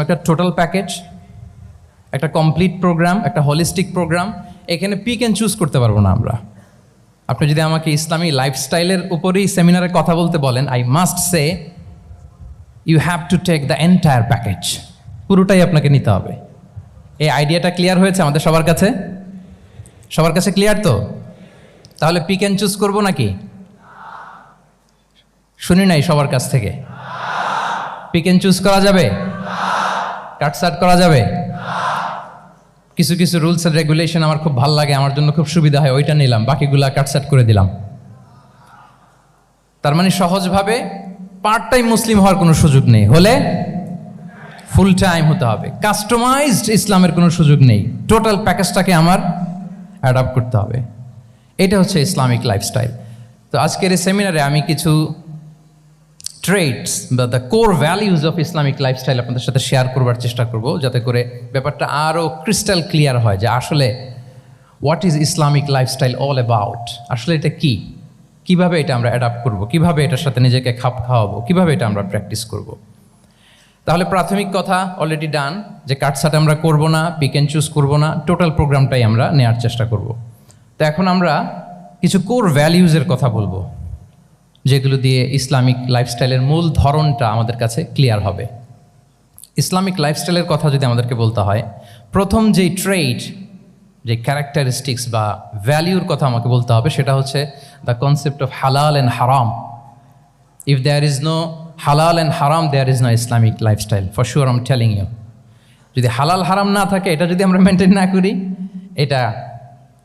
একটা total package একটা complete programme একটা হলিস্টিক প্রোগ্রাম এখানে পিক অ্যান্ড চুজ করতে পারব না আমরা। আপনি যদি আমাকে ইসলামী লাইফস্টাইলের উপরেই সেমিনারে কথা বলতে বলেন I must say you have to take the entire package পুরোটাই আপনাকে নিতে হবে। এই আইডিয়াটা ক্লিয়ার হয়েছে আমাদের সবার কাছে? সবার কাছে ক্লিয়ার তো? তাহলে পিক অ্যান্ড চুজ করব নাকি? শুনি নাই সবার কাছ থেকে। পিক অ্যান্ড চুজ করা যাবে? কাটসাট করা যাবে? কিছু কিছু রুলস অ্যান্ড রেগুলেশন আমার খুব ভালো লাগে, আমার জন্য খুব সুবিধা হয়, ওইটা নিলাম, বাকিগুলা কাটসাট করে দিলাম। তার মানে সহজভাবে পার্ট টাইম মুসলিম হওয়ার কোনো সুযোগ নেই, হলে ফুল টাইম হতে হবে। কাস্টমাইজড ইসলামের কোনো সুযোগ নেই টোটাল প্যাকেজটাকে আমার অ্যাডাপ্ট করতে হবে। এটা হচ্ছে ইসলামিক লাইফস্টাইল তো আজকের এই সেমিনারে আমি কিছু ট্রেটস বা the core values of Islamic lifestyle আপনাদের সাথে শেয়ার করবার চেষ্টা করব, যাতে করে ব্যাপারটা আরও ক্রিস্টাল ক্লিয়ার হয় যে আসলে what is Islamic lifestyle all about আসলে এটা কি? কীভাবে এটা আমরা অ্যাডাপ্ট করব? কীভাবে এটার সাথে নিজেকে খাপ খাওয়াবো? কীভাবে এটা আমরা প্র্যাকটিস করব? তাহলে প্রাথমিক কথা অলরেডি ডান যে কাটসাট আমরা করব না পিক অ্যান্ড চুজ করব না টোটাল প্রোগ্রামটাই আমরা নেওয়ার চেষ্টা করব। তো এখন আমরা কিছু কোর ভ্যালিউজের কথা বলব। যেগুলো দিয়ে ইসলামিক লাইফস্টাইলের মূল ধরনটা আমাদের কাছে ক্লিয়ার হবে। ইসলামিক লাইফস্টাইলের কথা যদি আমাদেরকে বলতে হয়, প্রথম যেই ট্রেড যে ক্যারেক্টারিস্টিক্স বা ভ্যালিউর কথা আমাকে বলতে হবে সেটা হচ্ছে দ্য কনসেপ্ট অফ হালাল অ্যান্ড হারাম ইফ দেয়ার ইজ নো হালাল অ্যান্ড হারাম there is no Islamic lifestyle for sure am telling you যদি হালাল হারাম না থাকে, এটা যদি আমরা মেনটেন না করি, এটা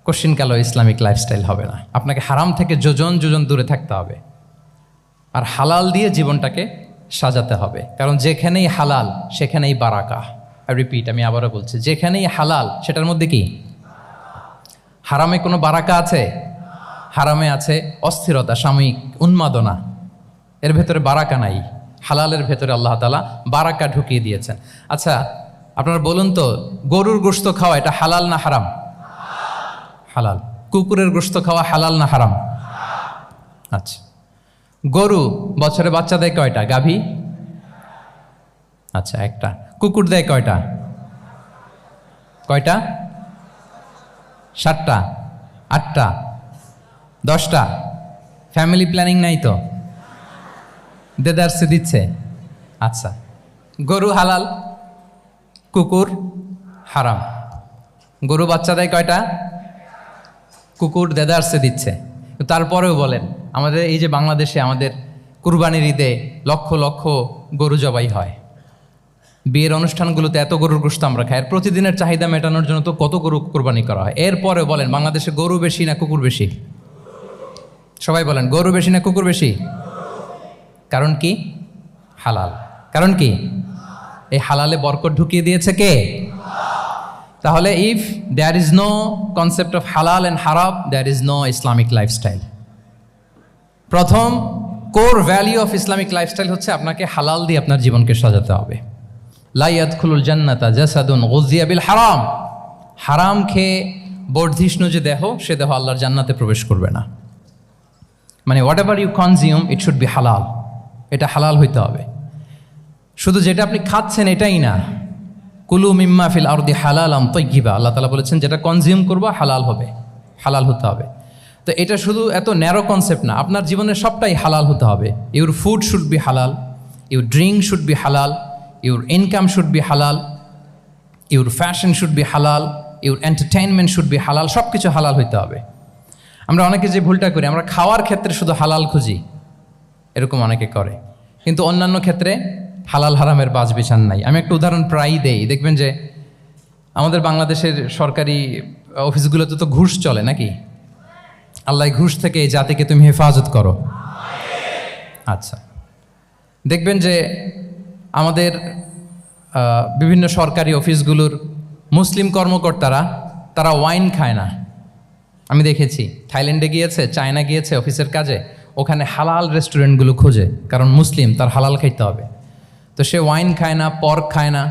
কোশ্চিন কালো ইসলামিক লাইফস্টাইল হবে না। আপনাকে হারাম থেকে যোজন যোজন দূরে থাকতে হবে। আর হালাল দিয়ে জীবনটাকে সাজাতে হবে। কারণ যেখানেই হালাল, সেখানেই বারাকা রিপিট আমি আবারও বলছি, যেখানেই হালাল, সেটার মধ্যে কি? হারামে কোনো বারাকা আছে? হারামে আছে অস্থিরতা, সাময়িক উন্মাদনা। এর ভেতরে বারাকা নাই। হালালের ভেতরে আল্লাহ তালা বারাকা ঢুকিয়ে দিয়েছেন। আচ্ছা আপনারা বলুন তো, গরুর গোস্ত খাওয়া এটা হালাল না হারাম? হালাল। কুকুরের গোস্ত খাওয়া হালাল না হারাম? আচ্ছা। গরু বছরে বাচ্চা দেয় কয়টা? গাভী? আচ্ছা একটা। কুকুর দেয় কয়টা? কয়টা? সাতটা। আটটা। দশটা। ফ্যামিলি প্ল্যানিং নাই তো? দেদারসে দিচ্ছে। আচ্ছা। গরু হালাল, কুকুর হারাম। গরু বাচ্চা দেয় কয়টা? কুকুর দেদারসে দিচ্ছে। তারপরেও বলেন আমাদের এই যে বাংলাদেশে আমাদের কুরবানির ঈদে লক্ষ লক্ষ গরু জবাই হয়। বিয়ের অনুষ্ঠানগুলোতে এত গরুর গোস্ত আমরা খাই, আর প্রতিদিনের চাহিদা মেটানোর জন্য তো কত গরু কোরবানি করা হয়। এরপরে বলেন, বাংলাদেশে গরু বেশি না কুকুর বেশি? সবাই বলেন, গরু বেশি না কুকুর বেশি? কারণ কি? হালাল। কারণ কি? এই হালালে বরকত ঢুকিয়ে দিয়েছে কে? তাহলে if there is no concept of হালাল and হারাব there is no Islamic lifestyle প্রথম core value of Islamic lifestyle হচ্ছে আপনাকে হালাল দিয়ে আপনার জীবনকে সাজাতে হবে। লাইয়াত খুলুল জান্নাতা জাসাদুন গজিয়া বিল হারাম। হারাম খেয়ে বর্ধিষ্ণু যে দেহ, সে দেহ আল্লাহর জান্নাতে প্রবেশ করবে না। মানে whatever you consume it should be হালাল এটা হালাল হইতে হবে। শুধু যেটা আপনি খাচ্ছেন, এটাই না। কুলু মিম্মা ফিল আরদি হালাল আম তৈগিবা আল্লাহ তালা বলেছেন, যেটা কনজিউম করব, হালাল হবে। হালাল হতে হবে। তো এটা শুধু এত ন্যারো কনসেপ্ট না, আপনার জীবনের সবটাই হালাল হতে হবে। ইউর ফুড শুড বি হালাল ইউর ড্রিঙ্ক শুড বি হালাল ইউর ইনকাম শুড বি হালাল ইউর ফ্যাশন শুড বি হালাল ইউর এন্টারটেইনমেন্ট শুড বি হালাল সব কিছু হালাল হইতে হবে। আমরা অনেকে যে ভুলটা করি, আমরা খাওয়ার ক্ষেত্রে শুধু হালাল খুঁজি, এরকম অনেকে করে। কিন্তু অন্যান্য ক্ষেত্রে হালাল হারামের বাজ বিছান নাই। আমি একটা উদাহরণ প্রায়ই দেই, দেখবেন যে আমাদের বাংলাদেশের সরকারি অফিসগুলোতে তো ঘুষ চলে নাকি? আল্লাহ ঘুষ থেকে এই জাতিকে তুমি হেফাজত করো। আচ্ছা। দেখবেন যে আমাদের বিভিন্ন সরকারি অফিসগুলোর মুসলিম কর্মকর্তারা, তারা ওয়াইন খায় না। আমি দেখেছি, থাইল্যান্ডে গিয়েছে, চায়না গিয়েছে অফিসের কাজে, ওখানে হালাল রেস্টুরেন্টগুলো খুঁজে, কারণ মুসলিম, তার হালাল খাইতে হবে। তো সে ওয়াইন খায় না, পর্ক খায় না,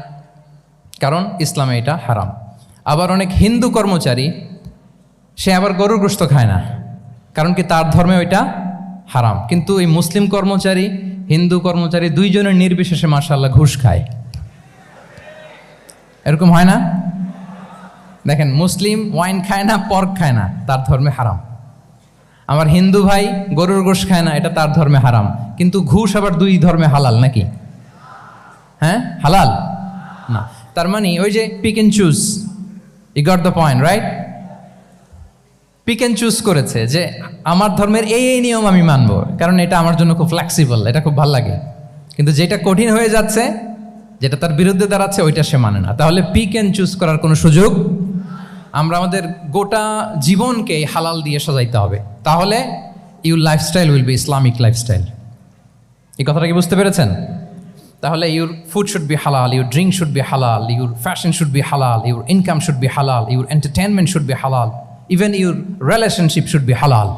কারণ ইসলামে এটা হারাম। আবার অনেক হিন্দু কর্মচারী, সে আবার গরুর গোস্ত খায় না। কারণ কি তার ধর্মে ওইটা হারাম। কিন্তু এই মুসলিম কর্মচারী, হিন্দু কর্মচারী দুইজনের নির্বিশেষে মার্শাল্লাহ ঘুষ খায়। এরকম হয় না? দেখেন, মুসলিম ওয়াইন খায় না, পর্ক খায় না, তার ধর্মে হারাম। আমার হিন্দু ভাই গরুর গোশ খায় না, এটা তার ধর্মে হারাম। কিন্তু ঘুষ আবার দুই ধর্মে হালাল নাকি? হ্যাঁ? হালাল? না। তার মানে ওই যে pick and choose I got the point right pick and choose করেছে যে আমার ধর্মের এই এই নিয়ম আমি মানব, কারণ এটা আমার জন্য খুব ফ্লেক্সিবল এটা খুব ভালো লাগে। কিন্তু যেটা কঠিন হয়ে যাচ্ছে, যেটা তার বিরুদ্ধে দাঁড়াচ্ছে, ওইটা সে মানে না। তাহলে পিক এন্ড চুজ করার কোনো সুযোগ আমরা আমাদের গোটা জীবনকে হালাল দিয়ে সাজাইতে হবে। তাহলে your lifestyle will be Islamic lifestyle এই কথাটা কি বুঝতে পেরেছেন? তাহলে ইউর ফুড শুড বি হালাল ইউর ড্রিঙ্ক শুড বি হালাল ইউর ফ্যাশন শুড বি হালাল ইউর ইনকাম শুড বি হালাল ইউর এন্টারটেনমেন্ট শুড বি হালাল even your relationship should be হালাল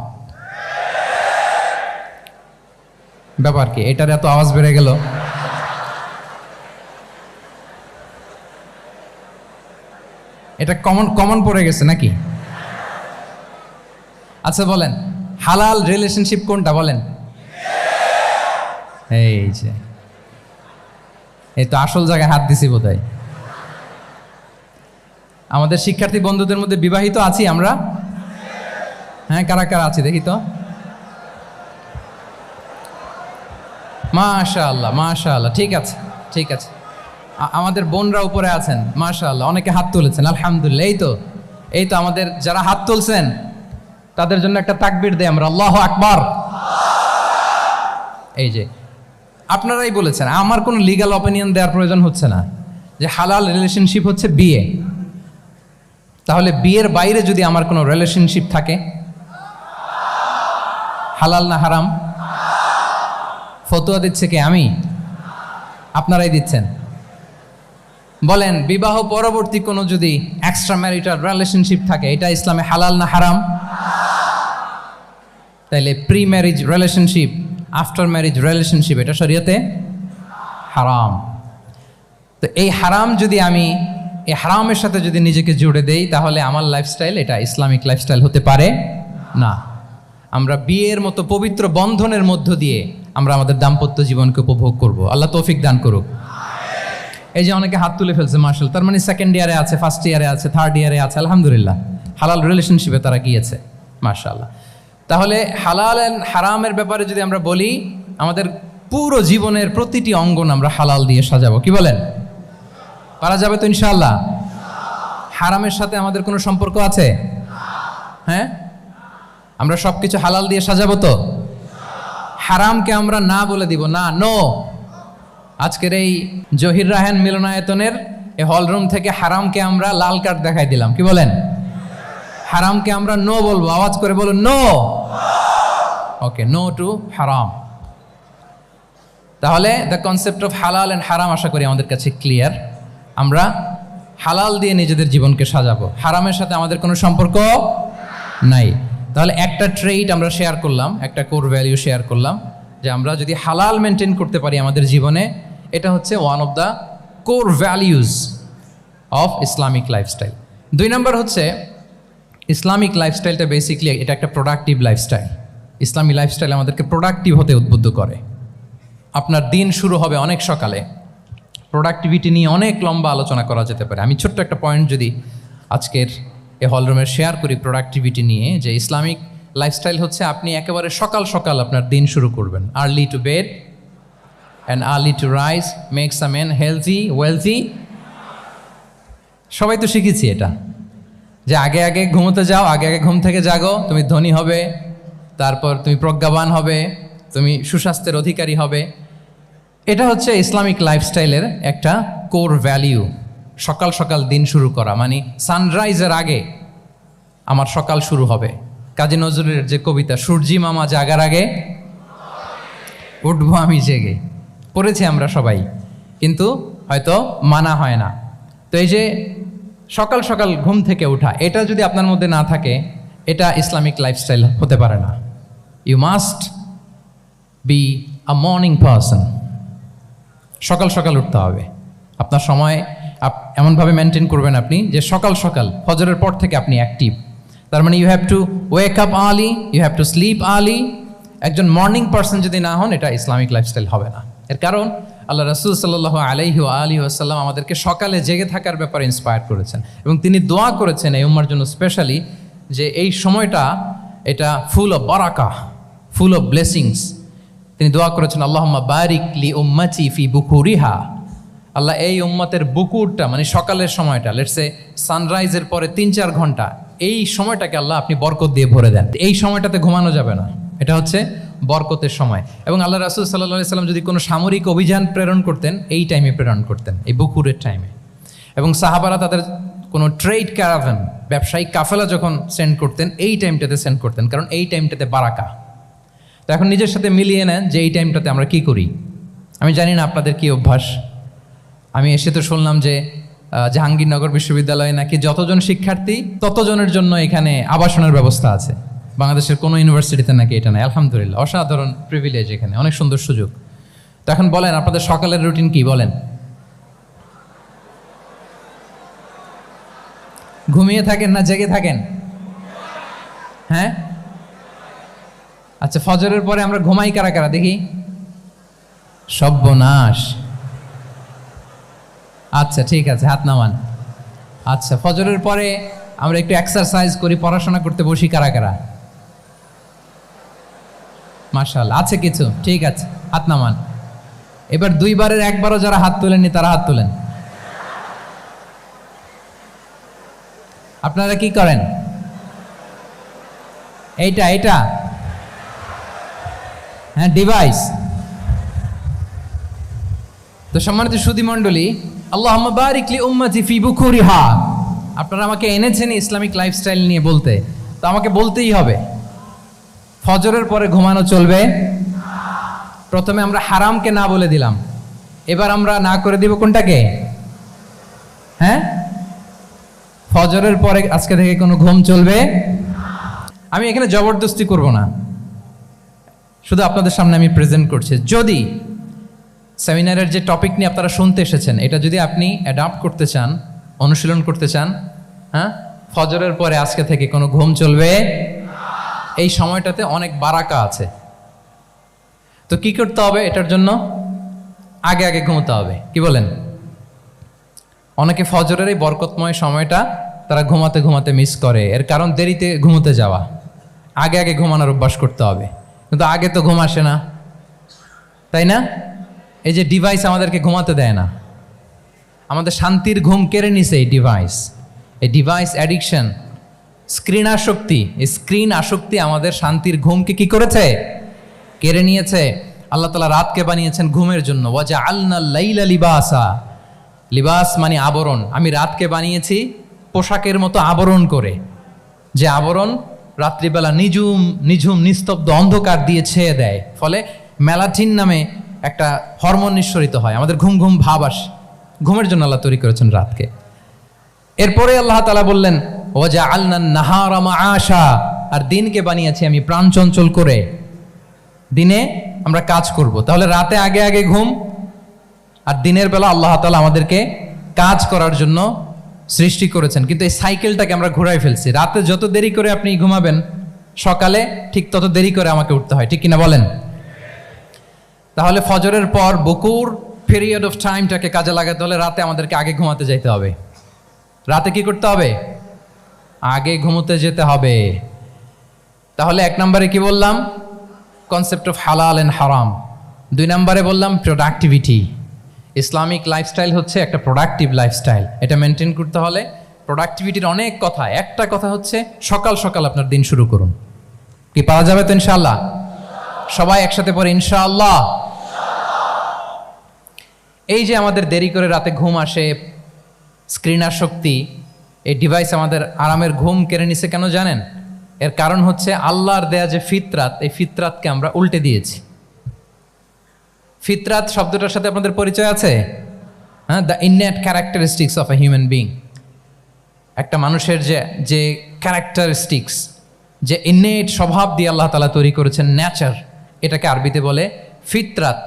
ব্যাপার কি? এটার এত আওয়াজ বেড়ে গেল। এটা কমন কমন পড়ে গেছে নাকি? আচ্ছা বলেন, হালাল রিলেশনশিপ কোনটা বলেন? এই যে। এই তো আসল জায়গায় হাত দিছি বোধহয়। আমাদের শিক্ষার্থী বন্ধুদের মধ্যে বিবাহিত আছি আমরা? হ্যাঁ কারা কারা আছি দেখি তো? মাশা আল্লাহ মাশা আল্লাহ ঠিক আছে ঠিক আছে। আমাদের বোনরা উপরে আছেন মাশা আল্লাহ অনেকে হাত তুলেছেন, আলহামদুলিল্লাহ, এই তো এই তো আমাদের যারা হাত তুলছেন, তাদের জন্য একটা তাকবির দেয় আমরা, আল্লাহ আকবার। এই যে, আপনারাই বলেছেন, আমার কোনো লিগ্যাল অপিনিয়ন দেওয়ার প্রয়োজন হচ্ছে না, যে হালাল রিলেশনশিপ হচ্ছে বিয়ে। তাহলে বিয়ের বাইরে যদি আমার কোনো রিলেশনশিপ থাকে? হালাল না হারাম? ফতোয়া দিচ্ছে কে? আমি? আপনারাই দিচ্ছেন। বলেন, বিবাহ পরবর্তী কোনো যদি এক্সট্রা ম্যারিটাল রিলেশনশিপ থাকে, এটা ইসলামে হালাল না হারাম? তাইলে pre marriage relationship after marriage relationship এটা শরীয়তে হারাম। তো এই হারাম যদি আমি এই হারামের সাথে যদি নিজেকে জুড়ে দেই, তাহলে আমার লাইফস্টাইল এটা, ইসলামিক লাইফস্টাইল হতে পারে না। আমরা বিয়ের মতো পবিত্র বন্ধনের মধ্য দিয়ে আমরা আমাদের দাম্পত্য জীবনকে উপভোগ করব। আল্লাহ তৌফিক দান করুক। এই যে অনেকে হাত তুলে ফেলছে মার্শাল তার মানে সেকেন্ড ইয়ারে আছে ফার্স্ট ইয়ারে আছে থার্ড ইয়ারে আছে, আলহামদুলিল্লাহ, হালাল রিলেশনশিপে তারা গিয়েছে মার্শাল্লাহ তাহলে হালাল অ্যান্ড হারামের ব্যাপারে যদি আমরা বলি, আমাদের পুরো জীবনের প্রতিটি অঙ্গন আমরা হালাল দিয়ে সাজাবো, কি বলেন? পারা যাবে তো ইনশাআল্লাহ? হারামের সাথে আমাদের কোনো সম্পর্ক আছে? হ্যাঁ? আমরা সব কিছু হালাল দিয়ে সাজাবো তো? হারামকে আমরা না বলে দিব, না নো আজকের এই জহির রাহেন মিলনায়তনের এই হলরুম থেকে হারামকে আমরা লাল কার্ড দেখাই দিলাম, কি বলেন? হারামকে আমরা নো বলব, আওয়াজ করে বলুন নো ওকে নো টু হারাম তাহলে the concept of halal and haram আশা করি আমাদের কাছে ক্লিয়ার আমরা হালাল দিয়ে নিজেদের জীবনকে সাজাবো। হারামের সাথে আমাদের কোনো সম্পর্ক নাই। তাহলে একটা ট্রেইট আমরা শেয়ার করলাম, একটা কোর ভ্যালিউ শেয়ার করলাম, যে আমরা যদি হালাল মেনটেন করতে পারি আমাদের জীবনে, এটা হচ্ছে one of the core values of Islamic lifestyle দুই নম্বর হচ্ছে ইসলামিক লাইফস্টাইলটা বেসিকলি এটা একটা প্রোডাক্টিভ লাইফস্টাইল ইসলামী লাইফস্টাইল আমাদেরকে প্রোডাক্টিভ হতে উদ্বুদ্ধ করে। আপনার দিন শুরু হবে অনেক সকালে। প্রোডাক্টিভিটি নিয়ে অনেক লম্বা আলোচনা করা যেতে পারে। আমি ছোট্ট একটা পয়েন্ট যদি আজকের এ হলরুমের শেয়ার করি প্রোডাক্টিভিটি নিয়ে, যে ইসলামিক লাইফস্টাইল হচ্ছে আপনি একেবারে সকাল সকাল আপনার দিন শুরু করবেন। Early to bed and early to rise makes a man healthy wealthy সবাই তো শিখেছি এটা। যে আগে আগে ঘুমোতে যাও, আগে আগে ঘুম থেকে জাগো, তুমি ধনী হবে, তারপর তুমি প্রজ্ঞাবান হবে, তুমি সুস্বাস্থ্যের অধিকারী হবে। এটা হচ্ছে ইসলামিক লাইফস্টাইলের একটা কোর ভ্যালিউ সকাল সকাল দিন শুরু করা মানে সানরাইজের আগে আমার সকাল শুরু হবে। কাজী নজরুলের যে কবিতা, সূর্যি মামা জাগার আগে উঠবো আমি জেগে। পড়েছি আমরা সবাই, কিন্তু হয়তো মানা হয় না। তো এই যে সকাল সকাল ঘুম থেকে ওঠা এটা যদি আপনার মধ্যে না থাকে, এটা ইসলামিক লাইফস্টাইল হতে পারে না। You must be a morning person সকাল সকাল উঠতে হবে। আপনার সময় এমনভাবে মেনটেন করবেন আপনি যে সকাল সকাল ফজরের পর থেকে আপনি অ্যাক্টিভ তার মানে you have to wake up early you have to sleep early একজন মর্নিং পার্সন যদি না হন, এটা ইসলামিক লাইফস্টাইল হবে না। এর কারণ, আল্লাহ রসুল সাল্লাহ আলাইহি আলী আসাল্লাম আমাদেরকে সকালে জেগে থাকার ব্যাপারে ইন্সপায়ার করেছেন। এবং তিনি দোয়া করেছেন এই উম্মার জন্য স্পেশালি যে এই সময়টা, এটা full of Baraka full of blessings তিনি দোয়া করেছেন, আল্লাহম্মা বারিক লি উম্মাচি ফি বুকুরিহা। আল্লাহ এই উম্মতের বুকুরটা মানে সকালের সময়টা লেটসে সানরাইজের পরে তিন চার ঘণ্টা, এই সময়টাকে আল্লাহ আপনি বরকত দিয়ে ভরে দেন। এই সময়টাতে ঘুমানো যাবে না। এটা হচ্ছে বরকতের সময়। এবং আল্লাহ রাসুল সাল্লাহ সাল্লাম যদি কোনো সামরিক অভিযান প্রেরণ করতেন, এই টাইমে প্রেরণ করতেন, এই বুকুরের টাইমে এবং সাহাবারা তাদের কোনো ট্রেড ক্যারাভেন ব্যবসায়িক কাফেলা যখন সেন্ড করতেন, এই টাইমটাতে সেন্ড করতেন, কারণ এই টাইমটাতে বারাকা। তো এখন নিজের সাথে মিলিয়ে নেন যে এই টাইমটাতে আমরা কি করি। আমি জানি না আপনাদের কি অভ্যাস। আমি এসে তো শুনলাম যে জাহাঙ্গীরনগর বিশ্ববিদ্যালয়ে নাকি যতজন শিক্ষার্থী, ততজনের জন্য এখানে আবাসনের ব্যবস্থা আছে। বাংলাদেশের কোনো ইউনিভার্সিটিতে নাকি এটা নাই। আলহামদুলিল্লাহ, অসাধারণ প্রিভিলেজ এখানে, অনেক সুন্দর সুযোগ। তো এখন বলেন, আপনাদের সকালের রুটিন কি? বলেন। ঘুমিয়ে থাকেন না জেগে থাকেন? হ্যাঁ? আচ্ছা ফজরের পরে আমরা ঘুমাই কারা কারা? দেখি। সব্যনাশ। আচ্ছা ঠিক আছে, হাত নামান। আচ্ছা ফজরের পরে আমরা একটু এক্সারসাইজ করি, পড়াশোনা করতে বসি কারা কারা? মার্শাল আছে কিছু, ঠিক আছে, হাত নামান। এবার দুইবারের একবারও যারা হাত তোলেননি, তারা হাত তোলেন। আপনারা কি করেন? এইটা এইটা। হ্যাঁ ডিভাইস তো সম্মানিত সুদী মণ্ডলী আল্লাহ বারিকলি উম্মাতি ফি বুকুরিহা। আপনারা আমাকে এনেছেন ইসলামিক লাইফস্টাইল নিয়ে বলতে, তো আমাকে বলতেই হবে, ফজরের পরে ঘুমানো চলবে। প্রথমে আমরা হারামকে না বলে দিলাম, এবার আমরা না করে দিব কোনটাকে? হ্যাঁ? ফজরের পরে আজকে থেকে কোনো ঘুম চলবে? আমি এখানে জবরদস্তি করব না। শুধু আপনাদের সামনে আমি প্রেজেন্ট করছি। যদি সেমিনারের যে টপিক নিয়ে আপনারা শুনতে এসেছেন, এটা যদি আপনি অ্যাডাপ্ট করতে চান, অনুশীলন করতে চান হ্যাঁ? ফজরের পরে আজকে থেকে কোনো ঘুম চলবে? এই সময়টাতে অনেক বারাকা আছে। তো কি করতে হবে এটার জন্য? আগে আগে ঘুমোতে হবে। কি বলেন? অনেকে ফজরের এই বরকতময় সময়টা তারা ঘুমাতে ঘুমাতে মিস করে। এর কারণ দেরিতে ঘুমোতে যাওয়া। আগে আগে ঘুমানোর অভ্যাস করতে হবে। কিন্তু আগে তো ঘুম আসে না। তাই না? এই যে ডিভাইস আমাদেরকে ঘুমাতে দেয় না। আমাদের শান্তির ঘুম কেড়ে নিছে এই ডিভাইস এই ডিভাইস অ্যাডিকশন স্ক্রিন আসক্তি, এই স্ক্রিন আসক্তি আমাদের শান্তির ঘুমকে কি করেছে? কেড়ে নিয়েছে। আল্লাহ তালা রাতকে বানিয়েছেন ঘুমের জন্য। ওয়াজা আলনা লাইলা লিবাসা। লিবাস মানে আবরণ। আমি রাতকে বানিয়েছি পোশাকের মতো আবরণ করে। যে আবরণ রাত্রিবেলা নিঝুম নিঝুম, নিস্তব্ধ অন্ধকার দিয়ে ছেয়ে দেয়। ফলে মেলাটিন নামে একটা হরমোন নিঃসরিত হয়। আমাদের ঘুম ঘুম, ভাব আসে ঘুমের জন্য আল্লাহ তৈরি করেছেন রাতকে। এরপরে আল্লাহ তালা বললেন ওজা আলনান নাহারামা আশা আর দিনকে বানিয়েছি আমি প্রাণ চঞ্চল করে। দিনে আমরা কাজ করব। তাহলে রাতে আগে আগে ঘুম, আর দিনের বেলা আল্লাহ তালা আমাদেরকে কাজ করার জন্য সৃষ্টি করেছেন। কিন্তু এই সাইকেলটাকে আমরা ঘুরাই ফেলছি। রাতে যত দেরি করে আপনি ঘুমাবেন, সকালে ঠিক তত দেরি করে আমাকে উঠতে হয়। ঠিক কিনা বলেন? তাহলে ফজরের পর বকুর পিরিয়ড অফ টাইমটাকে কাজে লাগাতে হলে রাতে আমাদেরকে আগে ঘুমাতে যেতে হবে। রাতে কি করতে হবে? আগে ঘুমোতে যেতে হবে। তাহলে এক নম্বরে কি বললাম? কনসেপ্ট অফ হালাল অ্যান্ড হারাম দুই নম্বরে বললাম প্রোডাক্টিভিটি ইসলামিক লাইফস্টাইল হচ্ছে একটা প্রোডাক্টিভ লাইফস্টাইল এটা মেনটেন করতে হলে প্রোডাক্টিভিটির অনেক কথা। একটা কথা হচ্ছে সকাল সকাল আপনার দিন শুরু করুন। কি পাওয়া যাবে তো ইনশাআল্লাহ? সবাই একসাথে পরে ইনশাআল্লাহ। এই যে আমাদের দেরি করে রাতে ঘুম আসে স্ক্রিন আসক্তি এই ডিভাইস আমাদের আরামের ঘুম কেড়ে নিছে কেন জানেন? এর কারণ হচ্ছে আল্লাহর দেয়া যে ফিতরাত, এই ফিতরাতকে আমরা উল্টে দিয়েছি। ফিতরাত শব্দটার সাথে আপনাদের পরিচয় আছে? হ্যাঁ the innate characteristics of a human being একটা মানুষের যে যে ক্যারেক্টারিস্টিক্স যে ইননেট স্বভাব দিয়ে আল্লাহ তালা তৈরি করেছেন ন্যাচার এটাকে আরবিতে বলে ফিতরাত।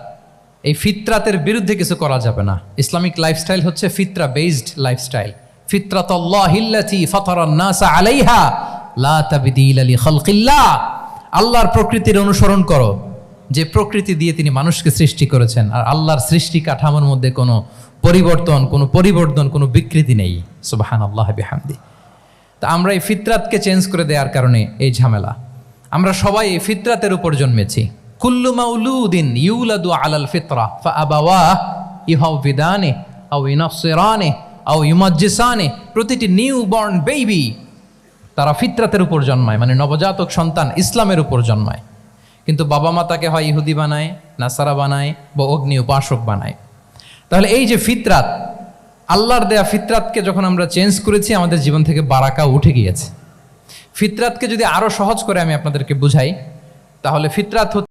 এই ফিতরাতের বিরুদ্ধে কিছু করা যাবে না। ইসলামিক লাইফস্টাইল হচ্ছে ফিতরা বেসড লাইফস্টাইল আলাইহা লা আলি আল্লাহর প্রকৃতির অনুসরণ করো। যে প্রকৃতি দিয়ে তিনি মানুষকে সৃষ্টি করেছেন, আর আল্লাহর সৃষ্টি কাঠামোর মধ্যে কোনো পরিবর্তন কোনো পরিবর্তন, কোনো বিকৃতি নেই। সুবাহান আল্লাহ বিহামদি। তা আমরা এই ফিতরাতকে চেঞ্জ করে দেওয়ার কারণে এই ঝামেলা। আমরা সবাই এই ফিতরাতের উপর জন্মেছি। কুল্লু মাউলুদিন ইউলাদু আলাল ফিতরা আবাওয়া ইহাউ বিদানে, আও ইনাফসিরানে, আও ইমাজ্জিসানে প্রতিটি নিউ বর্ন বেবি তারা ফিতরাতের উপর জন্মায় মানে নবজাতক সন্তান ইসলামের উপর জন্মায়। কিন্তু বাবা মা তাকে হয় ইহুদি বানায়, নাসারা বানায় বা অগ্নি উপাসক বানায়। তাহলে এই যে ফিতরাত, আল্লাহর দেয়া ফিতরাতকে যখন আমরা চেঞ্জ করেছি, আমাদের জীবন থেকে বারাকা উঠে গিয়েছে। ফিতরাতকে যদি আরও সহজ করে আমি আপনাদেরকে বুঝাই, তাহলে ফিতরাত